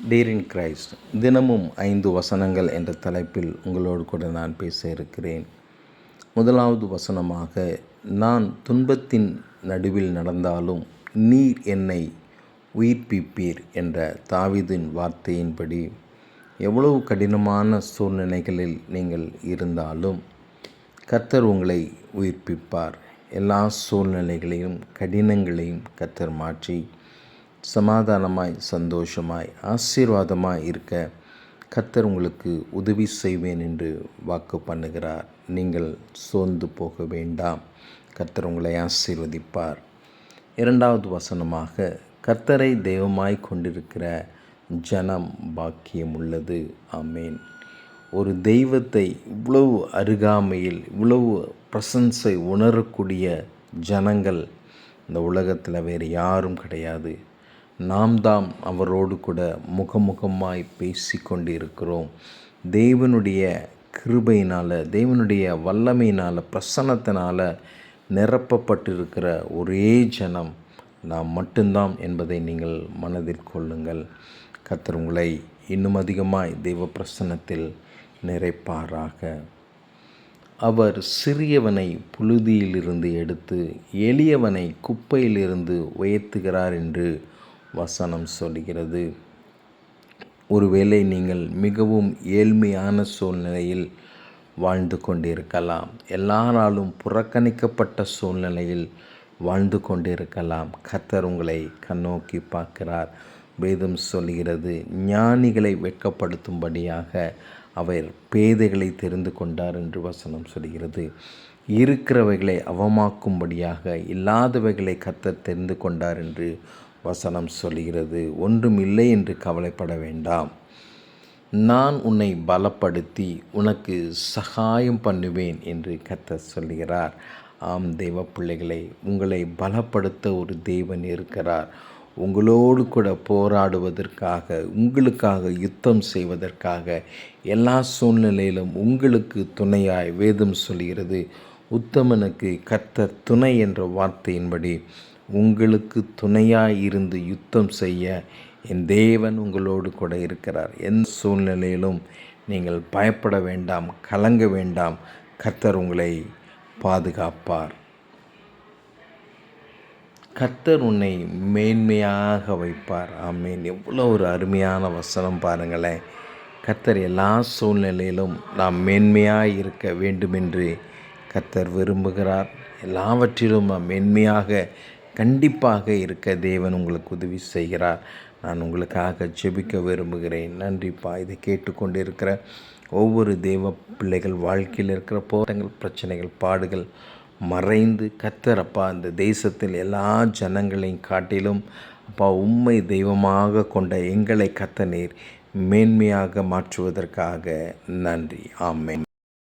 Deer in Christ தினமும் ஐந்து வசனங்கள் என்ற தலைப்பில் உங்களோடு கூட நான் பேச இருக்கிறேன். முதலாவது வசனமாக நான் துன்பத்தின் நடுவில் நடந்தாலும் நீர் என்னை உயிர்ப்பிப்பீர் என்ற தாவிதின் வார்த்தையின்படி எவ்வளவு கடினமான சூழ்நிலைகளில் நீங்கள் இருந்தாலும் கர்த்தர் உங்களை உயிர்ப்பிப்பார். எல்லா சூழ்நிலைகளையும் கடினங்களையும் கர்த்தர் மாற்றி சமாதானமாய் சந்தோஷமாய் ஆசீர்வாதமாய் இருக்க கர்த்தர் உங்களுக்கு உதவி செய்வேன் என்று வாக்கு பண்ணுகிறார். நீங்கள் சோர்ந்து போக வேண்டாம். கர்த்தர் உங்களை ஆசீர்வதிப்பார். இரண்டாவது வசனமாக கர்த்தரை தெய்வமாய் கொண்டிருக்கிற ஜனம் பாக்கியம் உள்ளது. ஆமேன். ஒரு தெய்வத்தை இவ்வளவு அருகாமையில் இவ்வளவு பிரசன்ஸை உணரக்கூடிய ஜனங்கள் இந்த உலகத்தில் வேறு யாரும் கிடையாது. நாம் தாம் அவரோடு கூட முகமுகமாய் பேசி கொண்டிருக்கிறோம் தேவனுடைய கிருபையினால் தேவனுடைய வல்லமையினால் பிரசன்னத்தினால் நிரப்பப்பட்டிருக்கிற ஒரே ஜனம் நாம் மட்டும்தான் என்பதை நீங்கள் மனதில் கொள்ளுங்கள். கத்தர் உங்களை இன்னும் அதிகமாய் தெய்வ பிரசன்னத்தில் நிறைப்பாராக. அவர் சிறியவனை புழுதியிலிருந்து எடுத்து எளியவனை குப்பையிலிருந்து உயர்த்துகிறார் என்று வசனம் சொல்கிறது ஒருவேளை நீங்கள் மிகவும் ஏழ்மையான சூழ்நிலையில் வாழ்ந்து கொண்டிருக்கலாம். எல்லாராலும் புறக்கணிக்கப்பட்ட சூழ்நிலையில் வாழ்ந்து கொண்டிருக்கலாம். கத்தர் உங்களை கண்ணோக்கி பார்க்கிறார். வேதம் சொல்கிறது ஞானிகளை வெட்கப்படுத்தும்படியாக அவர் பேதைகளை தெரிந்து கொண்டார் என்று வசனம் சொல்கிறது இருக்கிறவைகளை அவமாக்கும்படியாக இல்லாதவைகளை கத்தர் தெரிந்து கொண்டார் என்று வசனம் சொல்கிறது ஒன்றும் இல்லை என்று கவலைப்பட வேண்டாம். நான் உன்னை பலப்படுத்தி உனக்கு சகாயம் பண்ணுவேன் என்று கத்த சொல்கிறார் ஆம் தெய்வ பிள்ளைகளை உங்களை பலப்படுத்த ஒரு தெய்வன் இருக்கிறார். உங்களோடு கூட போராடுவதற்காக உங்களுக்காக யுத்தம் செய்வதற்காக எல்லா சூழ்நிலையிலும் உங்களுக்கு துணையாய் வேதம் சொல்கிறது உத்தமனுக்கு கத்த துணை என்ற வார்த்தையின்படி உங்களுக்கு துணையாக இருந்து யுத்தம் செய்ய என் தேவன் உங்களோடு கூட இருக்கிறார். எந்த சூழ்நிலையிலும் நீங்கள் பயப்பட வேண்டாம் கலங்க வேண்டாம். கர்த்தர் உங்களை பாதுகாப்பார். கர்த்தர் உன்னை மேன்மையாக வைப்பார். ஆமீன். எவ்வளோ ஒரு அருமையான வசனம் பாருங்களேன். கர்த்தர் எல்லா சூழ்நிலையிலும் நாம் மேன்மையாக இருக்க வேண்டுமென்று கர்த்தர் விரும்புகிறார். எல்லாவற்றிலும் நாம் மேன்மையாக கண்டிப்பாக இருக்க தேவன் உங்களுக்கு உதவி செய்கிறார். நான் உங்களுக்காக ஜெபிக்க விரும்புகிறேன். நன்றிப்பா இதை கேட்டுக்கொண்டு இருக்கிற ஒவ்வொரு தெய்வ பிள்ளைகள் வாழ்க்கையில் இருக்கிற போராட்டங்கள் பிரச்சனைகள் பாடுகள் மறைந்து கத்தரப்பா இந்த தேசத்தில் எல்லா ஜனங்களையும் காட்டிலும் அப்பா உண்மை தெய்வமாக கொண்ட எங்களை கத்த நீர் மேன்மையாக மாற்றுவதற்காக நன்றி. ஆமேன்.